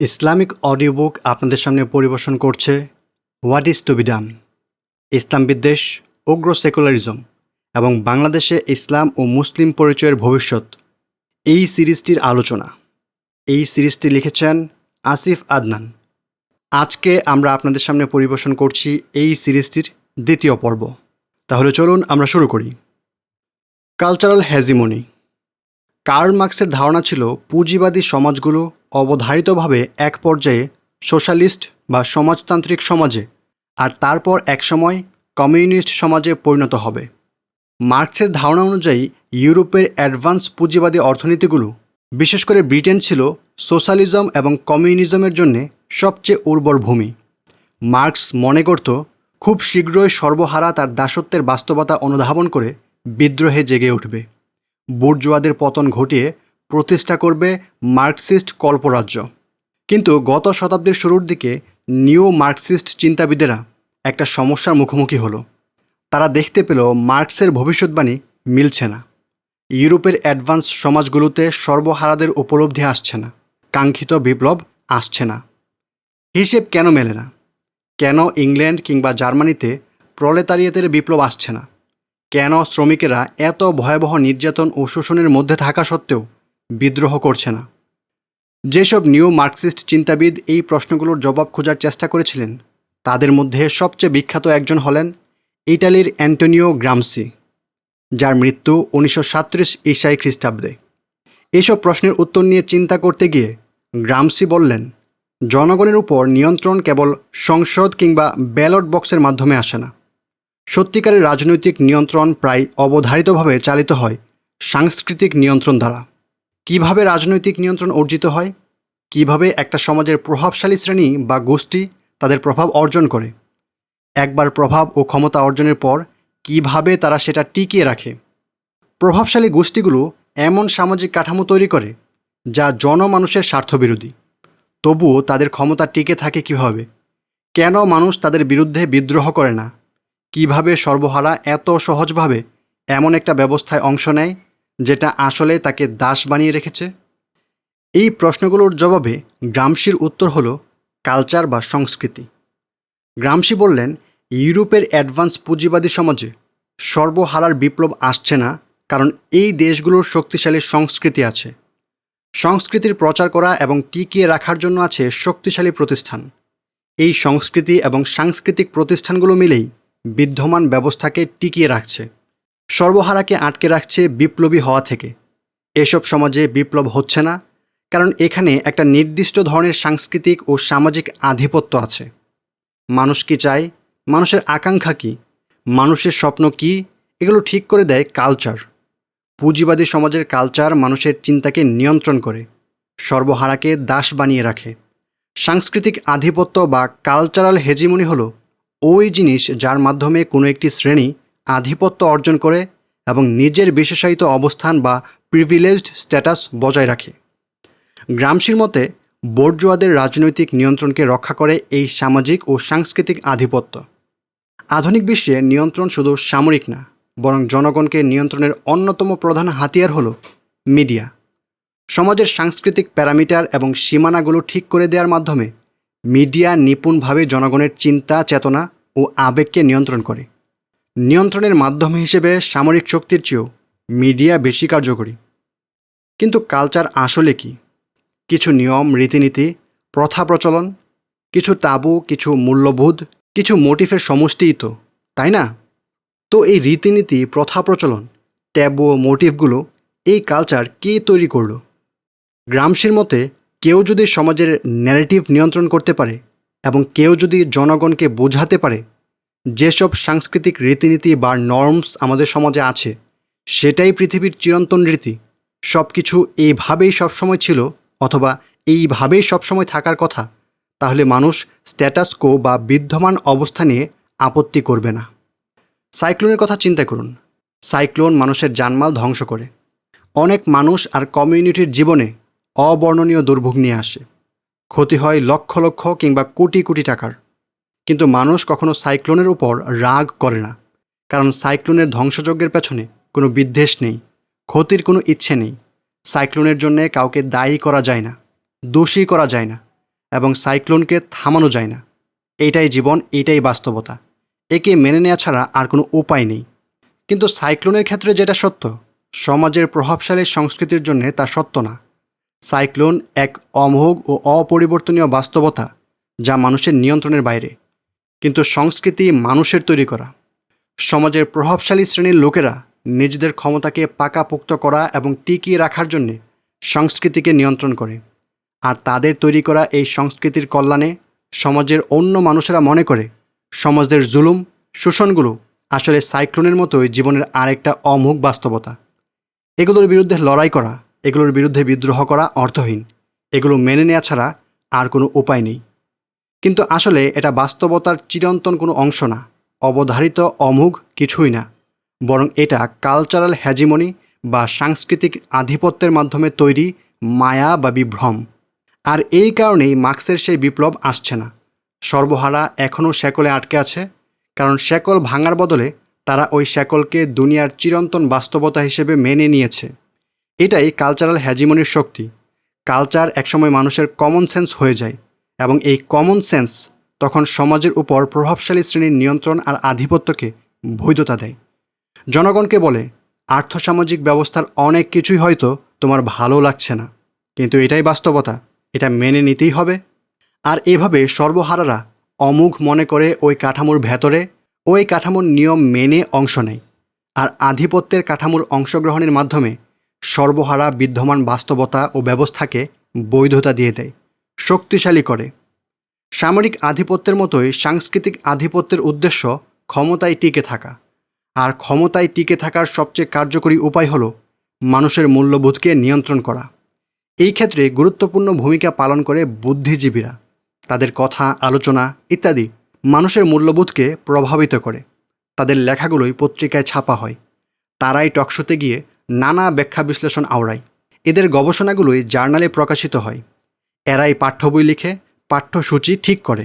Islamic audio book আপনাদের সামনে পরিবেশন করছে what is to be done ইসলাম বিদ্বেষ, উগ্র সেকুলারিজম এবং বাংলাদেশে ইসলাম ও মুসলিম পরিচয়ের ভবিষ্যৎ। এই সিরিজটির আলোচনা। এই সিরিজটি লিখেছেন আসিফ আদনান। আজকে আমরা আপনাদের সামনে পরিবেশন করছি এই সিরিজটির দ্বিতীয় পর্ব। তাহলে চলুন আমরা শুরু করি। কালচারাল হ্যাজিমনি কার্ল মার্কসের ধারণা ছিল পুঁজিবাদী সমাজগুলো অবধারিতভাবে এক পর্যায়ে সোশ্যালিস্ট বা সমাজতান্ত্রিক সমাজে আর তারপর একসময় কমিউনিস্ট সমাজে পরিণত হবে। মার্কসের ধারণা অনুযায়ী ইউরোপের অ্যাডভান্স পুঁজিবাদী অর্থনীতিগুলো, বিশেষ করে ব্রিটেন ছিল সোশ্যালিজম এবং কমিউনিজমের জন্যে সবচেয়ে উর্বর ভূমি। মার্কস মনে করত, খুব শীঘ্রই সর্বহারা তার দাসত্বের বাস্তবতা অনুধাবন করে বিদ্রোহে জেগে উঠবে। বুর্জোয়াদের পতন ঘটিয়ে প্রতিষ্ঠা করবে মার্কসিস্ট কল্পরাজ্য। কিন্তু গত শতাব্দীর শুরুর দিকে নিও মার্কসিস্ট চিন্তাবিদেরা একটা সমস্যার মুখোমুখি হলো। তারা দেখতে পেল মার্কসের ভবিষ্যৎবাণী মিলছে না। ইউরোপের অ্যাডভান্স সমাজগুলোতে সর্বহারাদের উপলব্ধি আসছে না। কাঙ্ক্ষিত বিপ্লব আসছে না। হিসেব কেন মেলে না? কেন ইংল্যান্ড কিংবা জার্মানিতে প্রলেতারিয়েতের বিপ্লব আসছে না? কেন শ্রমিকেরা এত ভয়াবহ নির্যাতন ও শোষণের মধ্যে থাকা সত্ত্বেও বিদ্রোহ করছে না। যেসব নিউ মার্কসিস্ট চিন্তাবিদ এই প্রশ্নগুলোর জবাব খোঁজার চেষ্টা করেছিলেন, তাদের মধ্যে সবচেয়ে বিখ্যাত একজন হলেন ইটালির অ্যান্টোনিও গ্রামসি, যার মৃত্যু উনিশশো সাত্রিশ ইসাই খ্রিস্টাব্দে। এসব প্রশ্নের উত্তর নিয়ে চিন্তা করতে গিয়ে গ্রামসি বললেন, জনগণের উপর নিয়ন্ত্রণ কেবল সংসদ কিংবা ব্যালট বক্সের মাধ্যমে আসে না। সত্যিকারের রাজনৈতিক নিয়ন্ত্রণ প্রায় অবধারিতভাবে চালিত হয় সাংস্কৃতিক নিয়ন্ত্রণ দ্বারা। কীভাবে রাজনৈতিক নিয়ন্ত্রণ অর্জিত হয়? কীভাবে একটা সমাজের প্রভাবশালী শ্রেণি বা গোষ্ঠী তাদের প্রভাব অর্জন করে? একবার প্রভাব ও ক্ষমতা অর্জনের পর কীভাবে তারা সেটা টিকিয়ে রাখে? প্রভাবশালী গোষ্ঠীগুলো এমন সামাজিক কাঠামো তৈরি করে যা জনমানুষের স্বার্থবিরোধী। তবুও তাদের ক্ষমতা টিকে থাকে কীভাবে? কেন মানুষ তাদের বিরুদ্ধে বিদ্রোহ করে না? কীভাবে সর্বহারা এত সহজভাবে এমন একটা ব্যবস্থায় অংশ নেয় যেটা আসলে তাকে দাস বানিয়ে রেখেছে? এই প্রশ্নগুলোর জবাবে গ্রামসির উত্তর হলো কালচার বা সংস্কৃতি। গ্রামসি বললেন, ইউরোপের অ্যাডভান্স পুঁজিবাদী সমাজে সর্বহারার বিপ্লব আসছে না, কারণ এই দেশগুলোর শক্তিশালী সংস্কৃতি আছে। সংস্কৃতির প্রচার করা এবং টিকিয়ে রাখার জন্য আছে শক্তিশালী প্রতিষ্ঠান। এই সংস্কৃতি এবং সাংস্কৃতিক প্রতিষ্ঠানগুলো মিলেই বিদ্যমান ব্যবস্থাকে টিকিয়ে রাখছে। সর্বহারাকে আটকে রাখছে বিপ্লবী হওয়া থেকে। এসব সমাজে বিপ্লব হচ্ছে না, কারণ এখানে একটা নির্দিষ্ট ধরনের সাংস্কৃতিক ও সামাজিক আধিপত্য আছে। মানুষ কি চায়? মানুষের আকাঙ্ক্ষা কী? মানুষের স্বপ্ন কী? এগুলো ঠিক করে দেয় কালচার। পুঁজিবাদী সমাজের কালচার মানুষের চিন্তাকে নিয়ন্ত্রণ করে, সর্বহারাকে দাস বানিয়ে রাখে। সাংস্কৃতিক আধিপত্য বা কালচারাল হেজিমনি হলো ওই জিনিস যার মাধ্যমে কোনো একটি শ্রেণি আধিপত্য অর্জন করে এবং নিজের বিশেষায়িত অবস্থান বা প্রিভিলেজড স্ট্যাটাস বজায় রাখে। গ্রামসির মতে বর্জুয়াদের রাজনৈতিক নিয়ন্ত্রণকে রক্ষা করে এই সামাজিক ও সাংস্কৃতিক আধিপত্য। আধুনিক বিশ্বে নিয়ন্ত্রণ শুধু সামরিক না, বরং জনগণকে নিয়ন্ত্রণের অন্যতম প্রধান হাতিয়ার হল মিডিয়া। সমাজের সাংস্কৃতিক প্যারামিটার এবং সীমানাগুলো ঠিক করে দেওয়ার মাধ্যমে মিডিয়া নিপুণভাবে জনগণের চিন্তা, চেতনা ও আবেগকে নিয়ন্ত্রণ করে। নিয়ন্ত্রণের মাধ্যম হিসেবে সামরিক শক্তির চেয়েও মিডিয়া বেশি কার্যকরী। কিন্তু কালচার আসলে কি? কিছু নিয়ম, রীতিনীতি, প্রথা প্রচলন, কিছু তাবু, কিছু মূল্যবোধ, কিছু মোটিফের সমষ্টিই তো, তাই না? তো এই রীতিনীতি, প্রথা প্রচলন, ট্যাবু ও মোটিভগুলো এই কালচার কে তৈরি করল? গ্রামসির মতে, কেউ যদি সমাজের ন্যারেটিভ নিয়ন্ত্রণ করতে পারে এবং কেউ যদি জনগণকে বোঝাতে পারে যেসব সাংস্কৃতিক রীতিনীতি বা নর্মস আমাদের সমাজে আছে, সেটাই পৃথিবীর চিরন্তন রীতি। সব কিছু এইভাবেই সবসময় ছিল অথবা এইভাবেই সবসময় থাকার কথা, তাহলে মানুষ স্ট্যাটাস কো বা বিদ্যমান অবস্থা নিয়ে আপত্তি করবে না। সাইক্লোনের কথা চিন্তা করুন। সাইক্লোন মানুষের জানমাল ধ্বংস করে। অনেক মানুষ আর কমিউনিটির জীবনে অবর্ণনীয় দুর্ভোগ নিয়ে আসে। ক্ষতি হয় লক্ষ লক্ষ কিংবা কোটি কোটি টাকার। কিন্তু মানুষ কখনো সাইক্লোনের উপর রাগ করে না, কারণ সাইক্লোনের ধ্বংসযজ্ঞের পেছনে কোনো বিদ্বেষ নেই, ক্ষতির কোনো ইচ্ছে নেই। সাইক্লোনের জন্যে কাউকে দায়ী করা যায় না, দোষী করা যায় না, এবং সাইক্লোনকে থামানো যায় না। এইটাই জীবন এইটাই বাস্তবতা। একে মেনে নেওয়া ছাড়া আর কোনো উপায় নেই। কিন্তু সাইক্লোনের ক্ষেত্রে যেটা সত্য, সমাজের প্রভাবশালী সংস্কৃতির জন্য তা সত্য না। সাইক্লোন এক অমোঘ ও অপরিবর্তনীয় বাস্তবতা যা মানুষের নিয়ন্ত্রণের বাইরে। কিন্তু সংস্কৃতি মানুষের তৈরি করা। সমাজের প্রভাবশালী শ্রেণির লোকেরা নিজেদের ক্ষমতাকে পাকাপোক্ত করা এবং টিকিয়ে রাখার জন্যে সংস্কৃতিকে নিয়ন্ত্রণ করে। আর তাদের তৈরি করা এই সংস্কৃতির কল্যাণে সমাজের অন্য মানুষেরা মনে করে, সমাজের জুলুম, শোষণগুলো আসলে সাইক্লোনের মতোই জীবনের আরেকটা অমুখ বাস্তবতা। এগুলোর বিরুদ্ধে লড়াই করা, এগুলোর বিরুদ্ধে বিদ্রোহ করা অর্থহীন। এগুলো মেনে নেওয়া ছাড়া আর কোনো উপায় নেই। কিন্তু আসলে এটা বাস্তবতার চিরন্তন কোনো অংশ না, অবধারিত অমুখ কিছুই না, বরং এটা কালচারাল হ্যাজিমনি বা সাংস্কৃতিক আধিপত্যের মাধ্যমে তৈরি মায়া বা বিভ্রম। আর এই কারণেই মার্ক্সের সেই বিপ্লব আসছে না। সর্বহারা এখনও শ্যাকলে আটকে আছে, কারণ শ্যাকল ভাঙার বদলে তারা ওই শেকলকে দুনিয়ার চিরন্তন বাস্তবতা হিসেবে মেনে নিয়েছে। এটাই কালচারাল হ্যাজিমনির শক্তি। কালচার একসময় মানুষের কমন সেন্স হয়ে যায়। এবং এই কমন সেন্স তখন সমাজের উপর প্রভাবশালী শ্রেণির নিয়ন্ত্রণ আর আধিপত্যকে বৈধতা দেয়। জনগণকে বলে, আর্থসামাজিক ব্যবস্থার অনেক কিছুই হয়তো তোমার ভালো লাগছে না। কিন্তু এটাই বাস্তবতা, এটা মেনে নিতেই হবে। আর এভাবে সর্বহারারা অমুখ মনে করে ওই কাঠামোর ভেতরে, ওই কাঠামোর নিয়ম মেনে অংশ নেয়। আর আধিপত্যের কাঠামোর অংশগ্রহণের মাধ্যমে সর্বহারা বিদ্যমান বাস্তবতা ও ব্যবস্থাকে বৈধতা দিয়ে দেয়। শক্তিশালী করে। সামরিক আধিপত্যের মতোই সাংস্কৃতিক আধিপত্যের উদ্দেশ্য ক্ষমতায় টিকে থাকা। আর ক্ষমতায় টিকে থাকার সবচেয়ে কার্যকরী উপায় হল মানুষের মূল্যবোধকে নিয়ন্ত্রণ করা। এই ক্ষেত্রে গুরুত্বপূর্ণ ভূমিকা পালন করে বুদ্ধিজীবীরা। তাদের কথা, আলোচনা ইত্যাদি মানুষের মূল্যবোধকে প্রভাবিত করে। তাদের লেখাগুলোই পত্রিকায় ছাপা হয়। তারাই টকশোতে গিয়ে নানা ব্যাখ্যা বিশ্লেষণ আওড়ায়। এদের গবেষণাগুলোই জার্নালে প্রকাশিত হয়। এরাই পাঠ্য বই লিখে পাঠ্যসূচি ঠিক করে।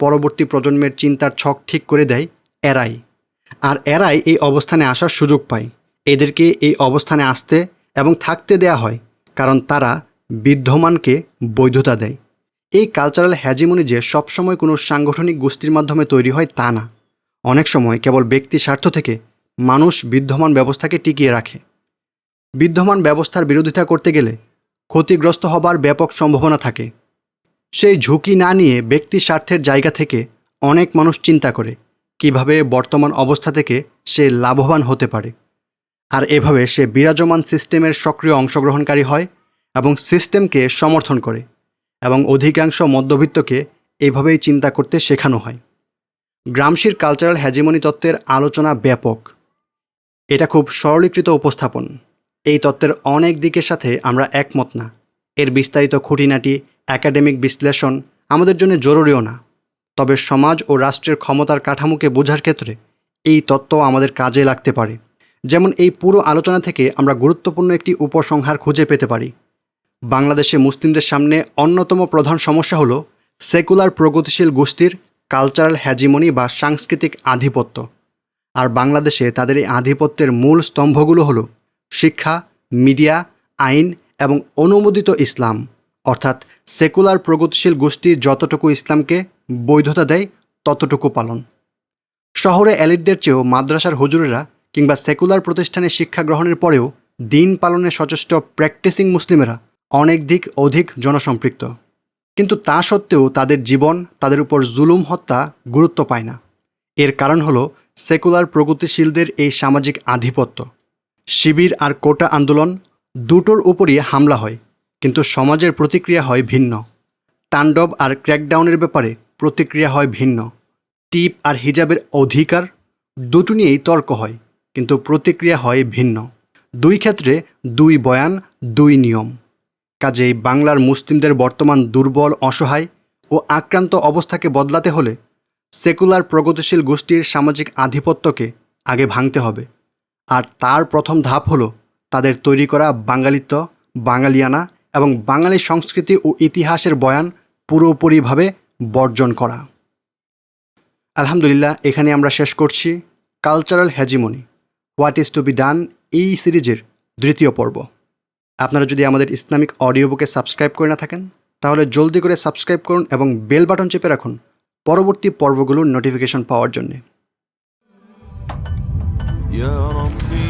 পরবর্তী প্রজন্মের চিন্তার ছক ঠিক করে দেয় এরাই। আর এরাই এই অবস্থানে আসার সুযোগ পায়। এদেরকে এই অবস্থানে আসতে এবং থাকতে দেয়া হয়, কারণ তারা বিদ্যমানকে বৈধতা দেয়। এই কালচারাল হ্যাজিমনি যে সবসময় কোনো সাংগঠনিক গোষ্ঠীর মাধ্যমে তৈরি হয় তা না। অনেক সময় কেবল ব্যক্তি স্বার্থ থেকে মানুষ বিদ্যমান ব্যবস্থাকে টিকিয়ে রাখে। বিদ্যমান ব্যবস্থার বিরোধিতা করতে গেলে ক্ষতিগ্রস্ত হবার ব্যাপক সম্ভাবনা থাকে। সেই ঝুঁকি না নিয়ে ব্যক্তি স্বার্থের জায়গা থেকে অনেক মানুষ চিন্তা করে কীভাবে বর্তমান অবস্থা থেকে সে লাভবান হতে পারে। আর এভাবে সে বিরাজমান সিস্টেমের সক্রিয় অংশগ্রহণকারী হয় এবং সিস্টেমকে সমর্থন করে এবং অধিকাংশ মধ্যবিত্তকে এভাবেই চিন্তা করতে শেখানো হয়। গ্রামশির কালচারাল হ্যাজিমনি তত্ত্বের আলোচনা ব্যাপক। এটা খুব সরলীকৃত উপস্থাপন। এই তত্ত্বের অনেক দিকের সাথে আমরা একমত না। এর বিস্তারিত খুঁটিনাটি, একাডেমিক বিশ্লেষণ আমাদের জন্য জরুরিও না। তবে সমাজ ও রাষ্ট্রের ক্ষমতার কাঠামোকে বোঝার ক্ষেত্রে এই তত্ত্ব আমাদের কাজে লাগতে পারে। যেমন এই পুরো আলোচনা থেকে আমরা গুরুত্বপূর্ণ একটি উপসংহার খুঁজে পেতে পারি। বাংলাদেশে মুসলিমদের সামনে অন্যতম প্রধান সমস্যা হলো সেকুলার প্রগতিশীল গোষ্ঠীর কালচারাল হ্যাজিমনি বা সাংস্কৃতিক আধিপত্য। আর বাংলাদেশে তাদের এই আধিপত্যের মূল স্তম্ভগুলো হলো শিক্ষা, মিডিয়া, আইন এবং অনুমোদিত ইসলাম, অর্থাৎ সেকুলার প্রগতিশীল গোষ্ঠী যতটুকু ইসলামকে বৈধতা দেয়, ততটুকু পালন। শহরে এলিটদের চেয়েও মাদ্রাসার হুজুরেরা কিংবা সেকুলার প্রতিষ্ঠানে শিক্ষা গ্রহণের পরেও দিন পালনে সচেষ্ট প্র্যাকটিসিং মুসলিমেরা অনেক দিক অধিক জনসম্পৃক্ত। কিন্তু তা সত্ত্বেও তাদের জীবন, তাদের উপর জুলুম, হত্যা গুরুত্ব পায় না। এর কারণ হলো সেকুলার প্রগতিশীলদের এই সামাজিক আধিপত্য। শিবির আর কোটা আন্দোলন দুটোর উপরই হামলা হয়, কিন্তু সমাজের প্রতিক্রিয়া হয় ভিন্ন। তাণ্ডব আর ক্র্যাকডাউনের ব্যাপারে প্রতিক্রিয়া হয় ভিন্ন। টিপ আর হিজাবের অধিকার দুটো নিয়েই তর্ক হয়, কিন্তু প্রতিক্রিয়া হয় ভিন্ন। দুই ক্ষেত্রে দুই বয়ান, দুই নিয়ম। কাজেই বাংলার মুসলিমদের বর্তমান দুর্বল, অসহায় ও আক্রান্ত অবস্থাকে বদলাতে হলে সেকুলার প্রগতিশীল গোষ্ঠীর সামাজিক আধিপত্যকে আগে ভাঙতে হবে। আর তার প্রথম ধাপ হলো তাদের তৈরি করা বাঙালিত্ব, বাঙালিয়ানা এবং বাঙালি সংস্কৃতি ও ইতিহাসের বয়ান পুরোপুরিভাবে বর্জন করা। আলহামদুলিল্লাহ, এখানে আমরা শেষ করছি cultural hegemony what is to be done এই সিরিজের দ্বিতীয় পর্ব। আপনারা যদি আমাদের ইসলামিক অডিও বুকে সাবস্ক্রাইব করে না থাকেন, তাহলে জলদি করে সাবস্ক্রাইব করুন এবং বেল বাটন চেপে রাখুন পরবর্তী পর্বগুলোর নোটিফিকেশন পাওয়ার জন্যে। يا ربي.